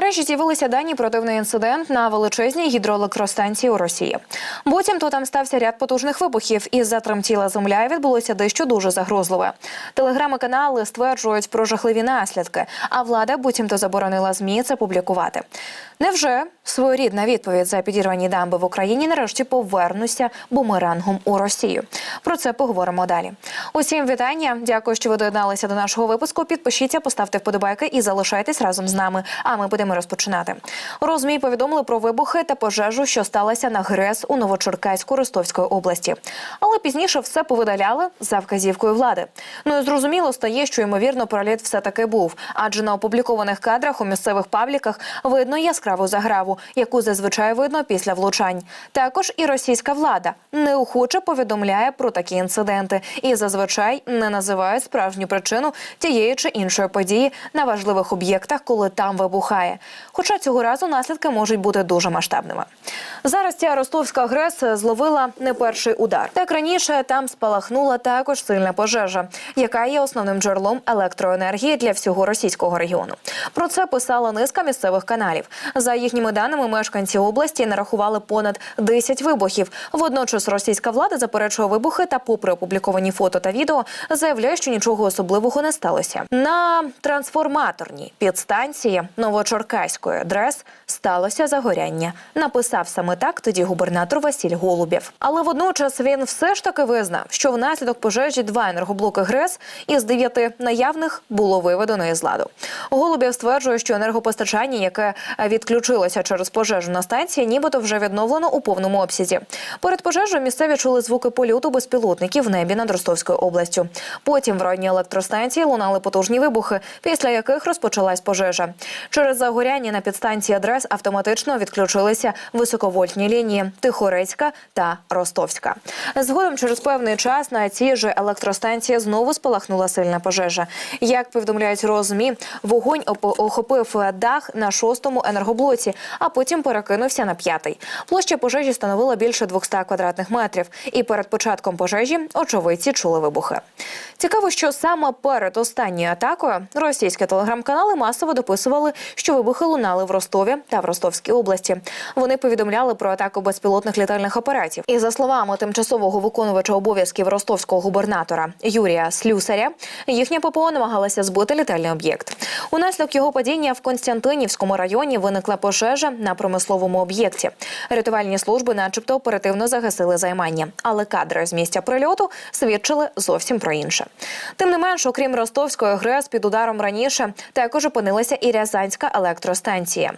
мережі з'явилися дані про дивний інцидент на величезній гідроелектростанції у Росії. Буцімто там стався ряд потужних вибухів, і затремтіла земля і відбулося дещо дуже загрозливе. Телеграми канали стверджують про жахливі наслідки, а влада буцімто заборонила змі це публікувати. Невже своєрідна відповідь за підірвані дамби в Україні нарешті повернуся бумерангом у Росію? Про це поговоримо далі. Усім вітання. Дякую, що ви доєдналися до нашого випуску. Підпишіться, поставте вподобайки і залишайтесь разом з нами. А ми будемо розпочинати. Розмій повідомили про вибухи та пожежу, що сталася на ГРЕС у Новочеркаську Ростовської області. Але пізніше все повидаляли за вказівкою влади. Ну і зрозуміло стає, що ймовірно проліт все таки був, адже на опублікованих кадрах у місцевих пабліках видно яскраву заграву, яку зазвичай видно після влучань. Також і російська влада неохоче повідомляє про такі інциденти і зазвичай не називають справжню причину тієї чи іншої події на важливих об'єктах, коли там вибухає. Хоча цього разу наслідки можуть бути дуже масштабними. Зараз ця ростовська ГРЕС зловила не перший удар. Так раніше там спалахнула також сильна пожежа, яка є основним джерелом електроенергії для всього російського регіону. Про це писала низка місцевих каналів. За їхніми даними, мешканці області нарахували понад 10 вибухів. Водночас російська влада заперечує вибухи та, попри опубліковані фото та відео, заявляє, що нічого особливого не сталося. На трансформаторній підстанції Новочоркаської ДРЕС сталося загоряння. Написав саме так тоді губернатор Василь Голубєв. Але водночас він все ж таки визнав, що внаслідок пожежі два енергоблоки ГРЕС із дев'яти наявних було виведено із ладу. Голубєв стверджує, що енергопостачання, яке відключилося через пожежу на станції, нібито вже відновлено у повному обсязі. Перед пожежею місцеві чули звуки польоту безпілотників в небі над Ростовською областю. Потім в районі електростанції лунали потужні вибухи, після яких розпочалась пожежа. Через загоряння на підстанції адрес автоматично відключилися високовольтні лінії Тихорецька та Ростовська. Згодом через певний час на цій же електростанції знову спалахнула сильна пожежа. Як повідомляють розмі, вогонь охопив дах на шостому енергоблоці, а потім перекинувся на п'ятий. Площа пожежі становила більше 200 квадратних метрів. І перед початком пожежі очевидці чули вибухи. Цікаво, що саме перед останньою атакою російські телеграм-канали масово дописували, що вибухи лунали в Ростові та в Ростовській області. Вони повідомляли про атаку безпілотних літальних апаратів. І за словами тимчасового виконувача обов'язків ростовського губернатора Юрія Слюсаря, їхня ППО намагалася збити літальний об'єкт. Унаслідок його падіння в Константинівському районі виникла пожежа на промисловому об'єкті. Рятувальні служби, начебто, оперативно загасили займання, але кадри з місця прильоту свідчили зовсім про інше. Тим не менш, окрім ростовської ГРЕС, під ударом раніше також опинилася і Рязанська електростанція.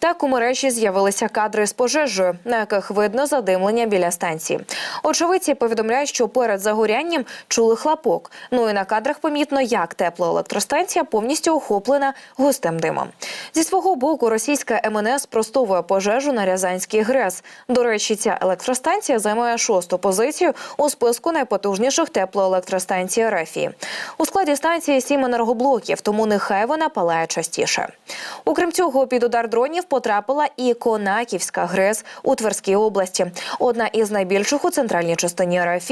Так у мережі з'явилися кадри з пожежею, на яких видно задимлення біля станції. Очевидці повідомляють, що перед загорянням чули хлопок. Ну і на кадрах помітно, як теплоелектростанція повністю охоплена густим димом. Зі свого боку, російська МНС простовує пожежу на Рязанській ГРЕС. До речі, ця електростанція займає шосту позицію у списку найпотужніших теплоелектростанцій Рефії. У складі станції сім енергоблоків, тому нехай вона палає частіше. Окрім цього, під удар дронів потрапила і Конаківська ГРЕС у Тверській області, одна із найбільших у центральній частині РФ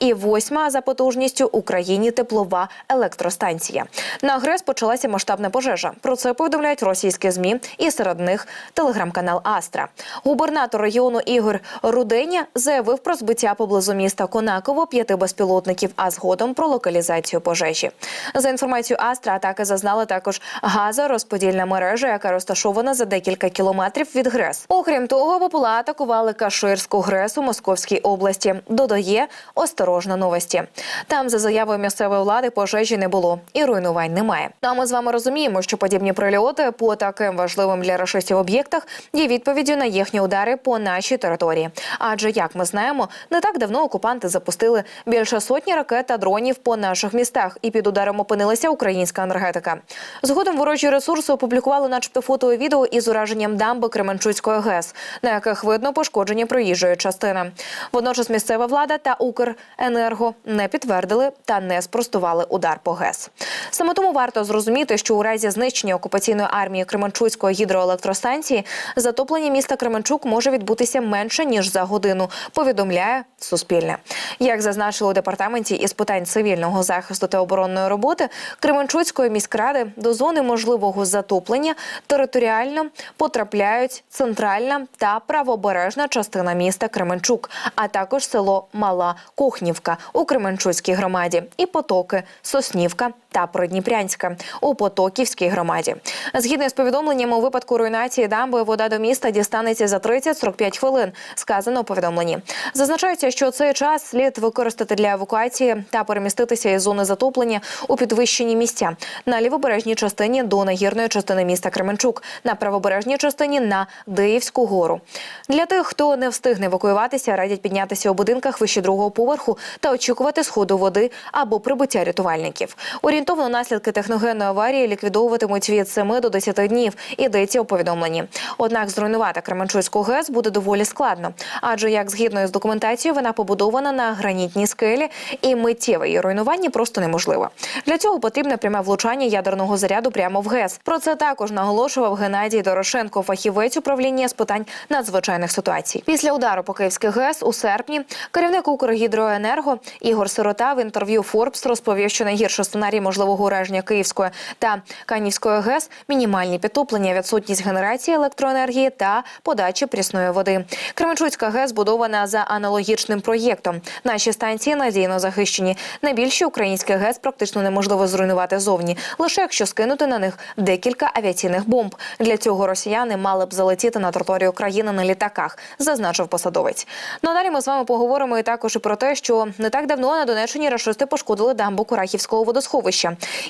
і восьма за потужністю Україні теплова електростанція. На ГРЕС почалася масштабна пожежа. Про це повідомляють російські змі і серед них телеграм-канал Астра. Губернатор регіону Ігор Руденя заявив про збиття поблизу міста Конаково п'яти безпілотників, а згодом про локалізацію пожежі. За інформацією Астра, атаки зазнали також газорозподільна мережа, яка розташована за декілька кілометрів від ГРЕС. Окрім того, БПЛА атакували Каширську ГРЕС у Московській області. Додає осторожно новості. Там, за заявою місцевої влади, пожежі не було і руйнувань немає. А ми з вами розуміємо, що подібні прильоти по таким важливим для рашистів об'єктах є відповіддю на їхні удари по нашій території. Адже, як ми знаємо, не так давно окупанти запустили більше сотні ракет та дронів по наших містах, і під ударом опинилася українська енергетика. Згодом ворожі ресурси опублікували, начебто, фото і відео із ураженням дамби Кременчуцької ГЕС, на яких видно пошкоджені проїжджої частини. Водночас місцева влада та Укренерго не підтвердили та не спростували удар по ГЕС. Саме тому варто зрозуміти, що у разі знищення окупаційної армії Кременчуцької гідроелектростанції затоплення міста Кременчук може відбутися менше ніж за годину. Повідомляє Суспільне. Як зазначили у департаменті із питань цивільного захисту та оборонної роботи Кременчуцької міськради до зони можливого затоплення територіально потрапляють центральна та правобережна частина міста Кременчук, а також село Мала Кухнівка у Кременчуцькій громаді. І потоки Соснівка та Придніпрянська у Потоківській громаді. Згідно з повідомленням, у випадку руйнації дамби вода до міста дістанеться за 30-45 хвилин. Сказано у повідомленні. Зазначається, що цей час слід використати для евакуації та переміститися із зони затоплення у підвищені місця на лівобережній частині до нагірної частини міста Кременчук, на правобережній частині на Деївську гору. Для тих, хто не встигне евакуюватися, радять піднятися у будинках вище другого поверху та очікувати сходу води або прибуття рятувальників. Орієнтовно наслідки техногенної аварії ліквідовуватимуть від 7 до 10 днів. Йдеться у повідомленні. Однак зруйнувати Кременчуцьку ГЕС буде доволі складно, адже як згідно з документацією, вона побудована на гранітній скелі, і миттєве її руйнування просто неможливо. Для цього потрібне пряме влучання ядерного заряду прямо в ГЕС. Про це також наголошував Геннадій Дорошенко, фахівець управління з питань надзвичайних ситуацій. Після удару по Київських ГЕС у серпні керівник Укргідроенерго Ігор Сирота в інтерв'ю Форбс розповів, що найгірший сценарій можливого ураження Київської та Канівської ГЕС мінімальні підтоплення, відсутність генерації електроенергії та подачі прісної води. Кременчуцька ГЕС будована за аналогічним проєктом. Наші станції надійно захищені. Найбільші українські ГЕС практично неможливо зруйнувати зовні, лише якщо скинути на них декілька авіаційних бомб. Для цього росіяни мали б залетіти на територію країни на літаках, зазначив посадовець. Ну а далі ми з вами поговоримо і також і про те, що не так давно на Донеччині рашисти пошкодили дамбу Курахівського водосховища,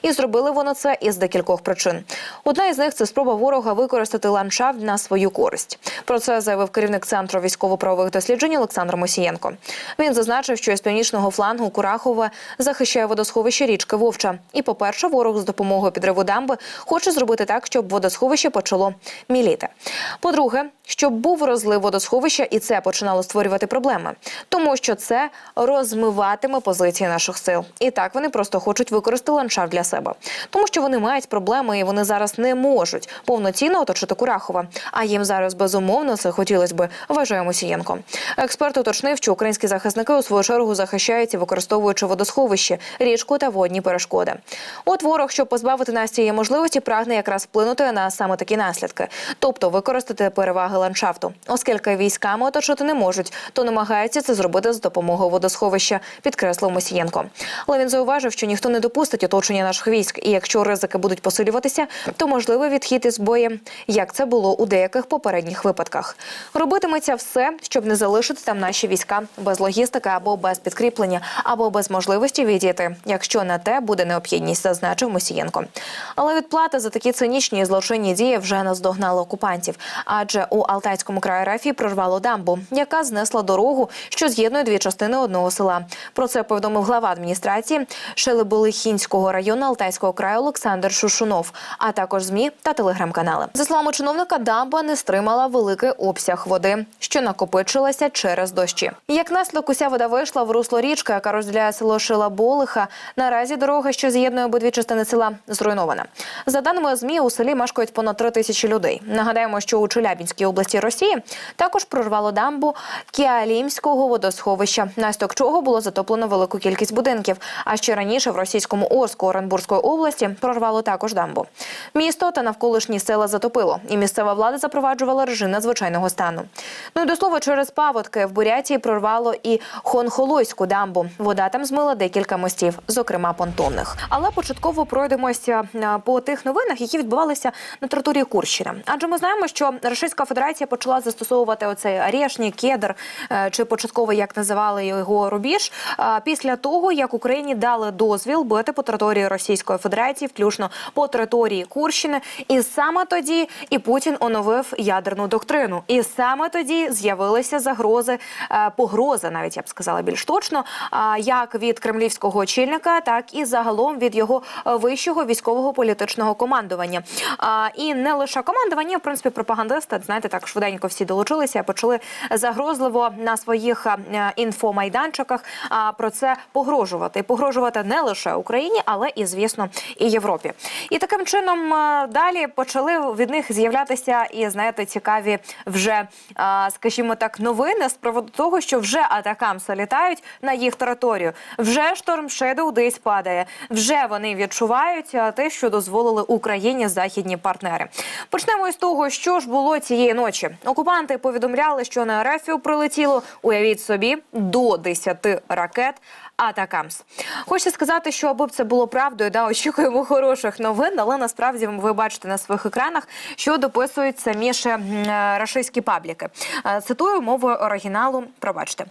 і зробили вони це із декількох причин. Одна із них це спроба ворога використати ландшафт на свою користь. Про це заявив керівник центру військово-правових досліджень Олександр Мосієнко. Він зазначив, що із північного флангу Курахове захищає водосховище річки Вовча. І, по-перше, ворог з допомогою підриву дамби хоче зробити так, щоб водосховище почало міліти. По-друге, щоб був розлив водосховища, і це починало створювати проблеми, тому що це розмиватиме позиції наших сил. І так вони просто хочуть використати ландшафт для себе, тому що вони мають проблеми і вони зараз не можуть повноцінно оточити Курахова. А їм зараз безумовно це хотілося би, вважає Мусієнко. Експерт уточнив, що українські захисники у свою чергу захищаються, використовуючи водосховище, річку та водні перешкоди. От ворог, щоб позбавити нас цієї можливості, прагне якраз вплинути на саме такі наслідки, тобто використати переваги ландшафту, оскільки військами оточити не можуть, то намагаються це зробити з допомогою водосховища, підкреслив Мосієнко. Але він зауважив, що ніхто не допустить оточення наших військ, і якщо ризики будуть посилюватися, то можливий відхід із боєм, як це було у деяких попередніх випадках. Робитиметься все, щоб не залишити там наші війська без логістики або без підкріплення, або без можливості відійти, якщо на те буде необхідність, зазначив Мосієнко. Але відплата за такі цинічні і злочинні дії вже наздогнала окупантів, адже у Алтайському краї Рафії прорвало дамбу, яка знесла дорогу, що з'єднує дві частини одного села. Про це повідомив глава адміністрації Шелебелихінського району Алтайського краю Олександр Шушунов, а також змі та телеграм-канали. За словами чиновника, дамба не стримала великий обсяг води, що накопичилася через дощі. Як наслідок, уся вода вийшла в русло річки, яка розділяє село Шила Болиха. Наразі дорога, що з'єднує обидві частини села, зруйнована. За даними змі, у селі мешкають понад три тисячі людей. Нагадаємо, що у Челябінській області Росії також прорвало дамбу Кіалімського водосховища, наслідок чого було затоплено велику кількість будинків. А ще раніше в російському Орску Оренбурзької області прорвало також дамбу. Місто та навколишні села затопило, і місцева влада запроваджувала режим надзвичайного стану. Ну і до слова, через паводки в Бурятії прорвало і Хонхолойську дамбу. Вода там змила декілька мостів, зокрема понтонних. Але початково пройдемося е, по тих новинах, які відбувалися на території Курщини. Адже ми знаємо, що Російська Федерація почала застосовувати оцей орешник, кедр е, чи початково як називали його рубіж. Після того як Україні дали дозвіл бити по території Російської Федерації, включно по території Курщини, і саме тоді і Путін оновив ядерну доктрину. І саме тоді з'явилися загрози, е, погрози, навіть я б сказала більш точно, а, як від кремлівського очільника, так і загалом від його е, вищого військового політичного командування. І не лише командування, в принципі, пропагандисти, знаєте, так швиденько всі долучилися, почали загрозливо на своїх е, інфомайданчиках про це погрожувати. І Погрожувати не лише Україні, Україні, але і звісно і Європі. І таким чином е, далі почали від них з'являтися і знаєте цікаві вже, е, скажімо так, новини з приводу того, що вже атакамси літають на їх територію. Вже шторм Шедоу десь падає. Вже вони відчувають е, те, що дозволили Україні західні партнери. Почнемо із того, що ж було цієї ночі. Окупанти повідомляли, що на Ерефію прилетіло, уявіть собі, до 10 ракет. Атакамс. Хочеться сказати, що аби б це було правдою, да, очікуємо хороших новин, але насправді ви бачите на своїх екранах, що дописують самі ще рашистські пабліки. Е, Цитую мовою оригіналу. Пробачте.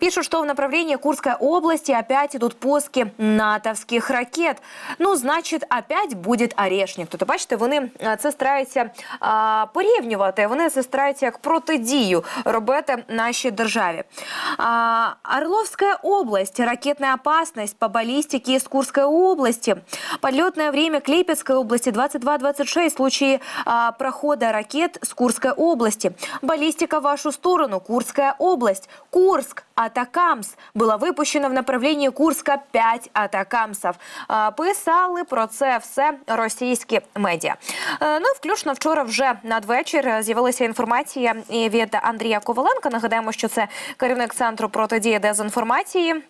Пишут, что в направлении Курской области опять идут пуски натовских ракет. Ну, значить, опять буде орешник. Тобто, бачите, вони е, це стараються а, порівнювати. Вони це стараються як протидію робити нашій державі. А, Орловская область. Ракетная опасность по баллистике из Курской области. Подлетное время к Липецкой области 22-26 в случае а, прохода ракет с Курской области. Баллистика в вашу сторону. Курская область. Курск. Атакамс. Була випущена в направленні Курска 5 атакамсів. Писали про це все російські медіа. Е, Ну, і включно вчора вже надвечір з'явилася інформація від Андрія Коваленка. Нагадаємо, що це керівник центру протидії дезінформації. Е,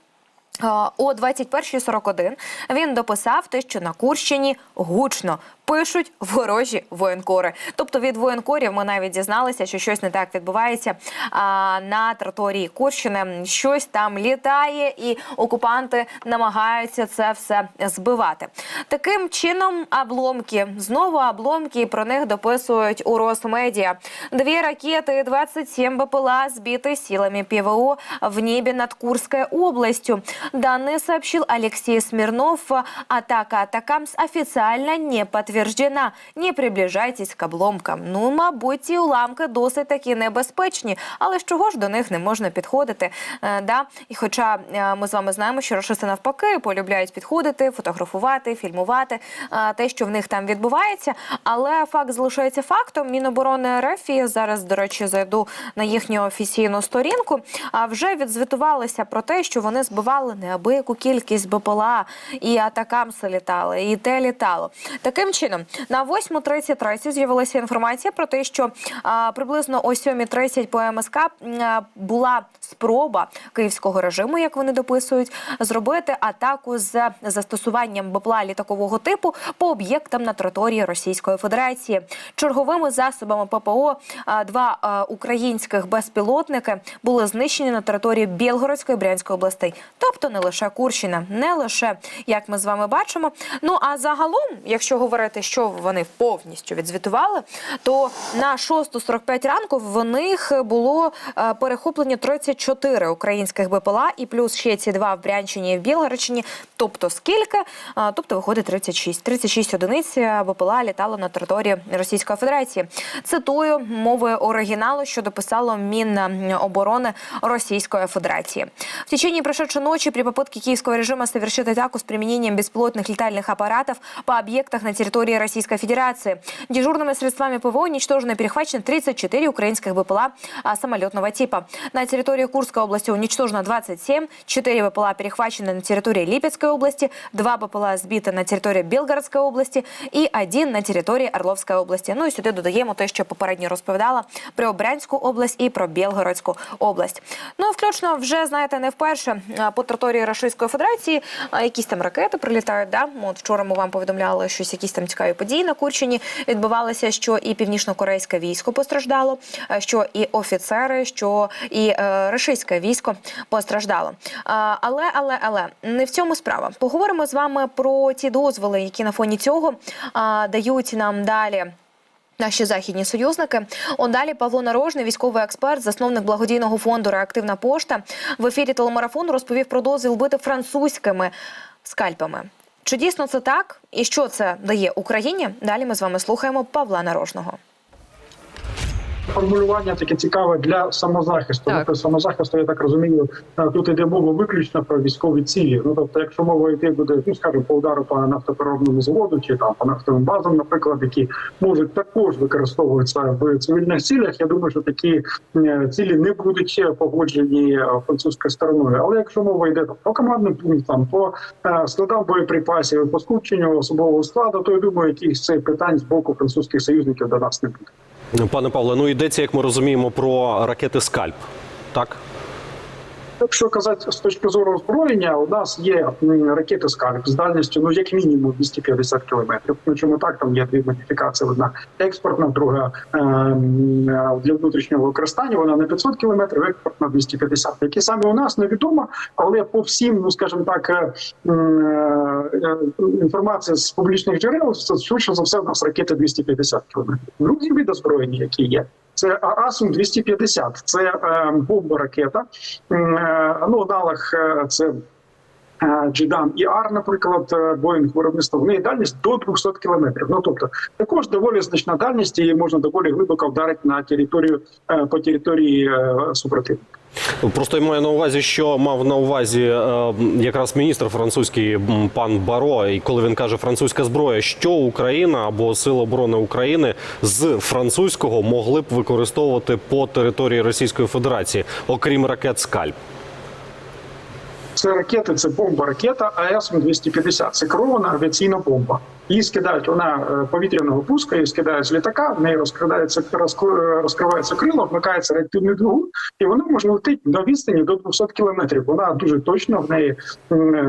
О 21.41 він дописав те, що на Курщині гучно пишуть ворожі воєнкори. Тобто від воєнкорів ми навіть дізналися, що щось не так відбувається а, на території Курщини. Щось там літає, і окупанти намагаються це все збивати. Таким чином, обломки знову обломки. Про них дописують у Росмедіа. Дві ракети, 27 БПЛА збиты силами ПВО в небе над Курской областью. Данные сообщил Алексей Смирнов. Атака Атакамс официально не подтверждена. Не приближайтесь к обломкам. Ну, мабуть, ці уламки досить таки небезпечні. Але з чого ж до них не можна підходити? Е, да? І хоча е, ми з вами знаємо, що рашисти навпаки полюбляють підходити, фотографувати, фільмувати е, те, що в них там відбувається. Але факт залишається фактом. Міноборони РФ і зараз, до речі, зайду на їхню офіційну сторінку. А вже відзвітувалися про те, що вони збивали неабияку кількість БПЛА і атакамси літали, і те літало. Таким чином, на 8.33 з'явилася інформація про те, що а, приблизно о 7.30 по МСК а, була спроба київського режиму, як вони дописують, зробити атаку з застосуванням БПЛА літакового типу по об'єктам на території Російської Федерації. Черговими засобами ППО а, два а, українських безпілотники були знищені на території Білгородської Брянської областей, тобто не лише Курщина, не лише як ми з вами бачимо. Ну а загалом, якщо говорити, що вони повністю відзвітували, то на 6.45 ранку в них було е, перехоплені 34 українських БПЛА і плюс ще ці два в Брянщині і в Білгородщині. Тобто скільки? Е, Тобто виходить 36. 36 одиниць е, БПЛА літало на території Російської Федерації. Цитую мовою оригіналу, що дописало Міноборони Російської Федерации. В течение прошедшей ночи при попытке киевского режима совершить атаку с применением беспилотных летальных аппаратов по объектах на территории Российской Федерации. Дежурными средствами ПВО уничтожено и перехвачено 34 украинских БПЛА а, самолетного типа. На территории Курской области уничтожено 27, 4 БПЛА перехвачены на территории Липецкой области, 2 БПЛА сбиты на території Білгородської області і один на території Орловської області. Ну і сюди додаємо те, що попередньо розповідала про Брянську область і про Білгородську область. Ну і включно вже знаєте не вперше а, по території Російської Федерації а, якісь там ракети прилітають. Да? От вчора ми вам повідомляли, що якісь там цікаві події на Курчині відбувалися, що і північно-корейське військо постраждало, що і офіцери, що і е, російське військо постраждало. Але, але, але не в цьому справа. Поговоримо з вами про ті дозволи, які на фоні цього дають нам далі. Наші західні союзники. Он далі Павло Нарожний, військовий експерт, засновник благодійного фонду Реактивна пошта в ефірі телемарафону розповів про дозвіл бити французькими скальпами. Чи дійсно це так? І що це дає Україні? Далі ми з вами слухаємо Павла Нарожного. Формулювання таке цікаве для самозахисту. Так. Тобто самозахисту, я так розумію, е, тут іде мова виключно про військові цілі. Ну тобто, якщо мова йде буде, ну скажімо, по удару по нафтопереробному заводу чи там по нафтовим базам, наприклад, які можуть також використовуватися в цивільних цілях. Я думаю, що такі е, цілі не будуть ще погоджені е, французькою стороною. Але якщо мова йде там, по командним пунктам, по складам боєприпасів, по скупченню особового складу, то я думаю, якихось цих питань з боку французьких союзників до нас не буде. Пане Павле, ну йдеться, як ми розуміємо, про ракети Скальп. Так? Якщо казати з точки зору озброєння, у нас є ракети «Скальп» з дальністю, ну як мінімум 250 кілометрів. Ну чому так? Там є дві модифікації: одна експортна, друга ем, е, для внутрішнього використання. Вона на 500 кілометрів, експортна 250. Які саме у нас невідомо, але по всім, ну скажімо так, е, е, інформація з публічних джерел швидше за все у нас ракети 250 кілометрів. Другі види озброєння, які є. Це Асум 250 це е, бомба ракета. Е, Ну, аналог е, це е, Джидан і Ар, наприклад, е, Боїнг виробництва. В неї дальність до 200 кілометрів. Ну тобто також доволі значна дальність, і можна доволі глибоко вдарити на територію по території супротивника. Просто я маю на увазі, що мав на увазі е, якраз міністр французький пан Баро, і коли він каже французька зброя, що Україна або Сила оборони України з французького могли б використовувати по території Російської Федерації, окрім ракет Скальп. Це ракети, це бомба ракета АС-250. Це керована авіаційна бомба. Її скидають вона е, повітряного пуска, її скидають з літака. В неї розкрадається розкр- розкривається крило, вмикається реактивний двигун, і вона може летіти на відстані до 200 кілометрів. Вона дуже точна. В неї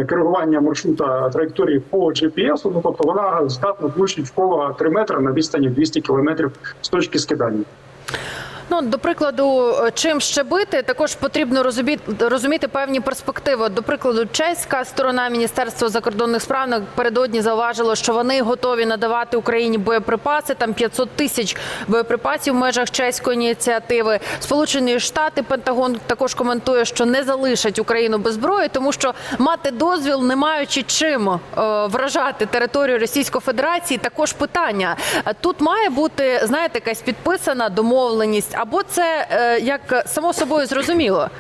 керування маршрута траєкторії по GPS, Ну тобто вона здатна влучити в коло 3 метри на відстані 200 кілометрів з точки скидання. Ну, до прикладу, чим ще бити, також потрібно розуміти, певні перспективи. До прикладу, чеська сторона Міністерства закордонних справ напередодні зауважило, що вони готові надавати Україні боєприпаси. Там 500 тисяч боєприпасів в межах чеської ініціативи. Сполучені Штати Пентагон також коментує, що не залишать Україну без зброї, тому що мати дозвіл, не маючи чим е, вражати територію Російської Федерації, також питання. Е, Тут має бути знаєте, якась підписана домовленість, або це е, як само собою зрозуміло.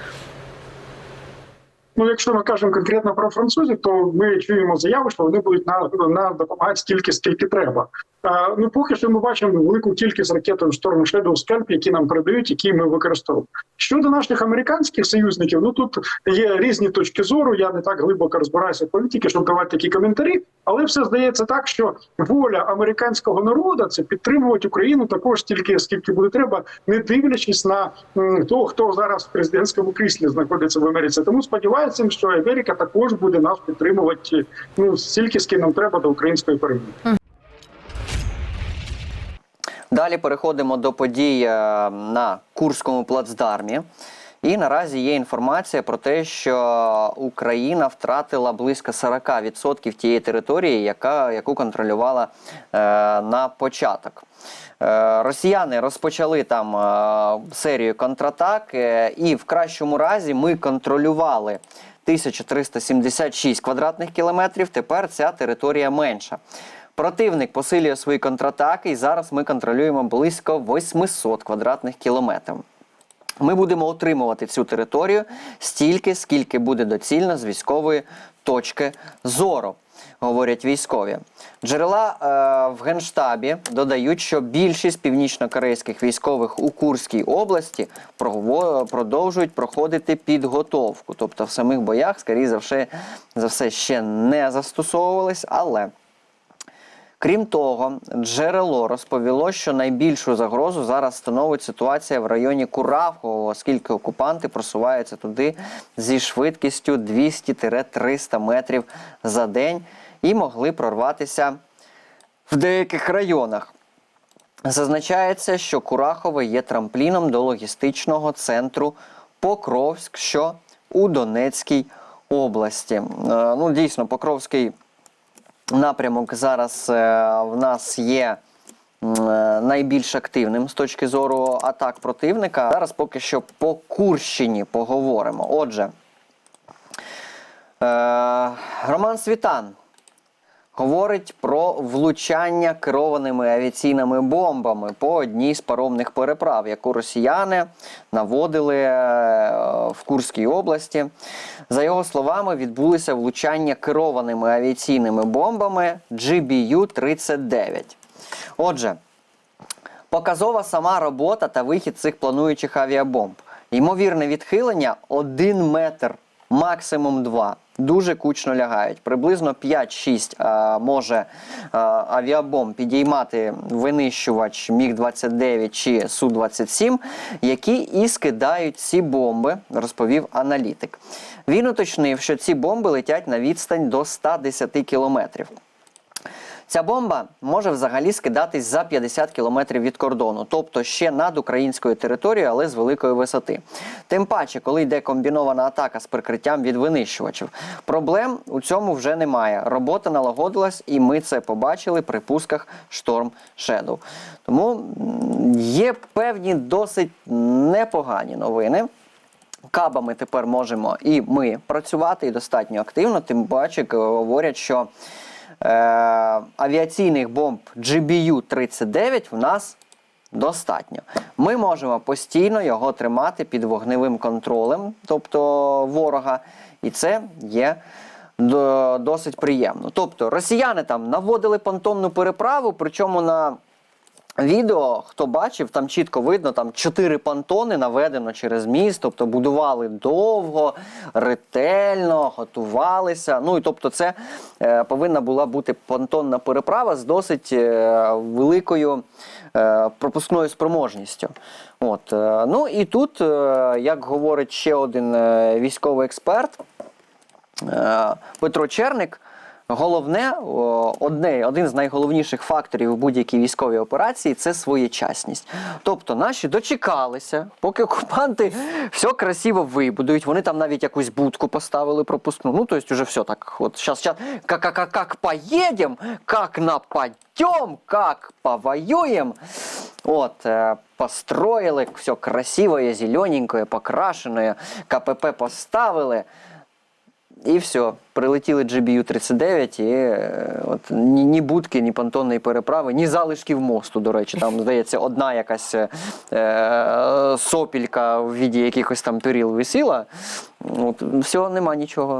Ну, якщо ми кажемо конкретно про французів, то ми чуємо заяву, що вони будуть на, на допомагати стільки, скільки треба. А, ну поки що ми бачимо велику кількість ракет Storm Shadow Scalp, які нам передають, які ми використовуємо. Щодо наших американських союзників, ну тут є різні точки зору. Я не так глибоко розбираюся в політиці, щоб давати такі коментарі, але все здається так, що воля американського народу це підтримувати Україну також стільки, скільки буде треба, не дивлячись на того, хто зараз в президентському кріслі знаходиться в Америці. Тому сподіваюся, що Америка також буде нас підтримувати ну стільки, скільки нам треба до української перемоги. Далі переходимо до подій е, на Курському плацдармі. І наразі є інформація про те, що Україна втратила близько 40% тієї території, яка, яку контролювала е, на початок. Е, росіяни розпочали там е, серію контратак, е, і в кращому разі ми контролювали 1376 квадратних кілометрів. Тепер ця територія менша. Противник посилює свої контратаки, і зараз ми контролюємо близько 800 квадратних кілометрів. Ми будемо отримувати цю територію стільки, скільки буде доцільно з військової точки зору, говорять військові. Джерела е, в генштабі додають, що більшість північно-корейських військових у Курській області продовжують проходити підготовку. Тобто в самих боях, скоріше за все ще не застосовувались, але. Крім того, джерело розповіло, що найбільшу загрозу зараз становить ситуація в районі Куравкового, оскільки окупанти просуваються туди зі швидкістю 200-300 метрів за день і могли прорватися в деяких районах. Зазначається, що Курахове є трампліном до логістичного центру Покровськ, що у Донецькій області. Е, Ну, дійсно, Покровський напрямок зараз е, в нас є е, найбільш активним з точки зору атак противника. Зараз поки що по Курщині поговоримо. Отже, е, Роман Світан говорить про влучання керованими авіаційними бомбами по одній з паромних переправ, яку росіяни наводили е, в Курській області. За його словами, відбулися влучання керованими авіаційними бомбами GBU-39. Отже, Показова сама робота та вихід цих плануючих авіабомб. Ймовірне відхилення 1 метр, максимум 2. Дуже кучно лягають. Приблизно 5-6 а, може а, авіабом підіймати винищувач Міг-29 чи Су-27, які і скидають ці бомби, розповів аналітик. Він уточнив, що ці бомби летять на відстань до 110 кілометрів. Ця бомба може взагалі скидатись за 50 кілометрів від кордону, тобто ще над українською територією, але з великої висоти. Тим паче, коли йде комбінована атака з прикриттям від винищувачів, проблем у цьому вже немає. Робота налагодилась, і ми це побачили при пусках Storm Shadow. Тому є певні досить непогані новини. Кабами тепер можемо і ми працювати і достатньо активно. Тим паче говорять, що авіаційних бомб GBU-39 в нас достатньо. Ми можемо постійно його тримати під вогневим контролем, тобто ворога, і це є досить приємно. Тобто росіяни там наводили понтонну переправу, причому на Відео, хто бачив, там чітко видно, там чотири понтони наведено через міст, тобто будували довго, ретельно, готувалися. Ну і тобто, це е, повинна була бути понтонна переправа з досить е, великою е, пропускною спроможністю. От, е, ну і тут, е, як говорить ще один е, військовий експерт, Е, Петро Черник. Головне, одне, один з найголовніших факторів у будь-якій військовій операції це своєчасність. Тобто наші дочекалися, поки окупанти все красиво вибудують. Вони там навіть якусь будку поставили пропускну. Ну, тобто, уже все так. От зараз, зараз, как, как, как поїдемо, как нападем, как повоюємо. От, е, построїли, все красивое, зелененькое, покрашене, КПП поставили. І все, прилетіли GBU-39, і е, от ні, ні будки, ні понтонної переправи, ні залишків мосту, до речі. Там, здається, одна якась е, сопілька в віді якихось там тюріл висіла. От, все, нема нічого.